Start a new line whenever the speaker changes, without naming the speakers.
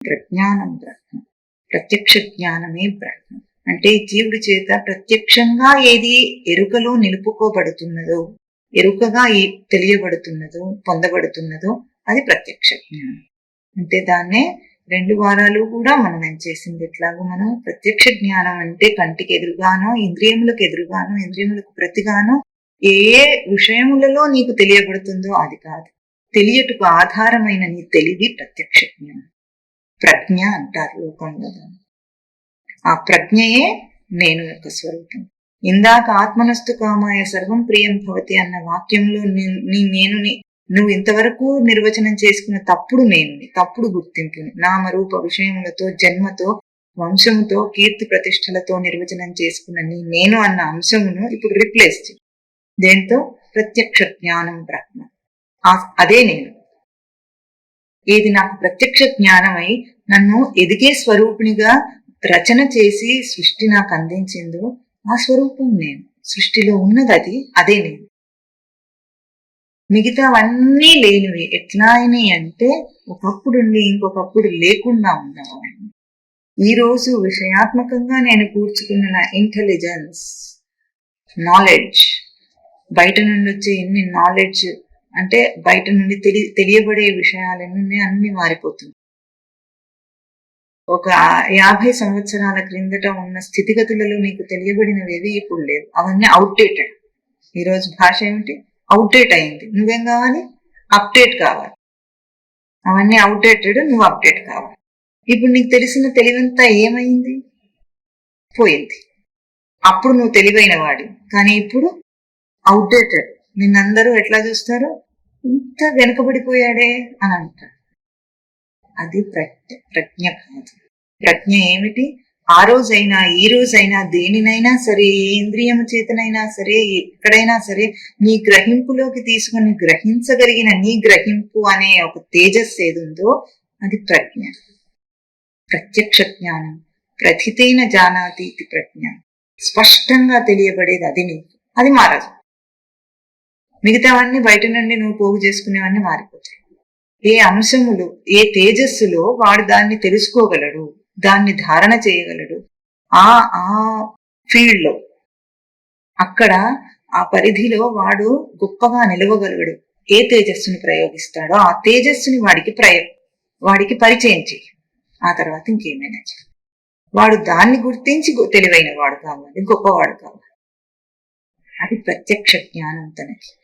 ప్రజ్ఞానం బ్రహ్మ ప్రత్యక్ష జ్ఞానమే బ్రహ్మ. అంటే జీవుడి చేత ప్రత్యక్షంగా ఏది ఎరుకలో నిలుపుకోబడుతున్నదో ఎరుకగా ఏ తెలియబడుతున్నదో పొందబడుతున్నదో అది ప్రత్యక్ష జ్ఞానం అంటే దాన్నే రెండు వారాలు కూడా మనం ఏం చేసింది? ఎట్లాగో మనం ప్రత్యక్ష జ్ఞానం అంటే కంటికి ఎదురుగానో ఇంద్రియములకు ఎదురుగానో ఇంద్రియములకు ప్రతిగానో ఏ విషయములలో నీకు తెలియబడుతుందో అది కాదు. తెలియటకు ఆధారమైన నీ తెలివి ప్రత్యక్ష జ్ఞానం ప్రజ్ఞ అంటారు లోకంలో ఆ ప్రజ్ఞయే నేను యొక్క స్వరూపం. ఇందాక ఆత్మనస్తు కామాయ సర్వం ప్రియం భవతి అన్న వాక్యంలో నీ- నేను నువ్వు ఇంతవరకు నిర్వచనం చేసుకున్న తప్పుడు నేను తప్పుడు గుర్తింపుని నామరూప విషయములతో జన్మతో వంశముతో కీర్తి ప్రతిష్టలతో నిర్వచనం చేసుకున్న నీ నేను అన్న అంశమును ఇప్పుడు రిప్లేస్ చేయి. దేంతో? ప్రత్యక్ష జ్ఞానం బ్రహ్మ. అదే నేను. ఏది నాకు ప్రత్యక్ష జ్ఞానమై నన్ను ఎదిగే స్వరూపిణిగా రచన చేసి సృష్టి నాకు అందించిందో ఆ స్వరూపం నేను. సృష్టిలో ఉన్నది అది అదే నేను. మిగతావన్నీ లేనివి ఎట్లా అయినాయి అంటే ఒకప్పుడు ఉండి ఇంకొకప్పుడు లేకుండా ఉన్నవన్నీ ఈరోజు విషయాత్మకంగా నేను కూర్చుకున్న నా ఇంటెలిజెన్స్ నాలెడ్జ్ బయట నుండి వచ్చే ఎన్ని నాలెడ్జ్ అంటే బయట నుండి తెలి తెలియబడే విషయాలన్నీ అన్ని మారిపోతుంది. ఒక యాభై సంవత్సరాల క్రిందట ఉన్న స్థితిగతులలో నీకు తెలియబడినవేవి ఇప్పుడు లేవు. అవన్నీ అవుట్డేటెడ్ ఈరోజు భాష ఏమిటి? అవుట్డేట్ అయింది. నువ్వేం కావాలి? అప్డేట్ కావాలి. అవన్నీ అవుట్డేటెడ్ నువ్వు అప్డేట్ కావాలి. ఇప్పుడు నీకు తెలిసిన తెలివంతా ఏమైంది? పోయింది. అప్పుడు నువ్వు తెలివైన వాడి కానీ ఇప్పుడు అవుట్డేటెడ్ నిన్నందరూ ఎట్లా చూస్తారు? ఇంత వెనుకబడిపోయాడే అని అంటారు అది ప్రజ్ఞ ప్రజ్ఞ కాదు. ప్రజ్ఞ ఏమిటి? ఆ రోజైనా ఈ రోజైనా దేనినైనా సరే ఏ ఇంద్రియము చేతనైనా సరే ఎక్కడైనా సరే నీ గ్రహింపులోకి తీసుకుని గ్రహించగలిగిన నీ గ్రహింపు అనే ఒక తేజస్సు ఏదుందో అది ప్రజ్ఞ. ప్రత్యక్ష జ్ఞానం. ప్రతితేన జానాతీతి ప్రజ్ఞ. స్పష్టంగా తెలియబడేది అది నీకు. అది మహారాజు మిగతావన్నీ బయట నుండి నువ్వు పోగు చేసుకునేవన్నీ మారిపోతాయి. ఏ అంశములు ఏ తేజస్సులో వాడు దాన్ని తెలుసుకోగలడు దాన్ని ధారణ చేయగలడు ఆ ఆ ఫీల్డ్లో అక్కడ ఆ పరిధిలో వాడు గొప్పగా నిలవగలడు. ఏ తేజస్సుని ప్రయోగిస్తాడో ఆ తేజస్సుని వాడికి ప్రయ వాడికి పరిచయం చేయి ఆ తర్వాత ఇంకేమైనా చేయి వాడు దాన్ని గుర్తించి తెలివైన వాడు కావాలి గొప్పవాడు కావాలి. అది ప్రత్యక్ష జ్ఞానం తనకి.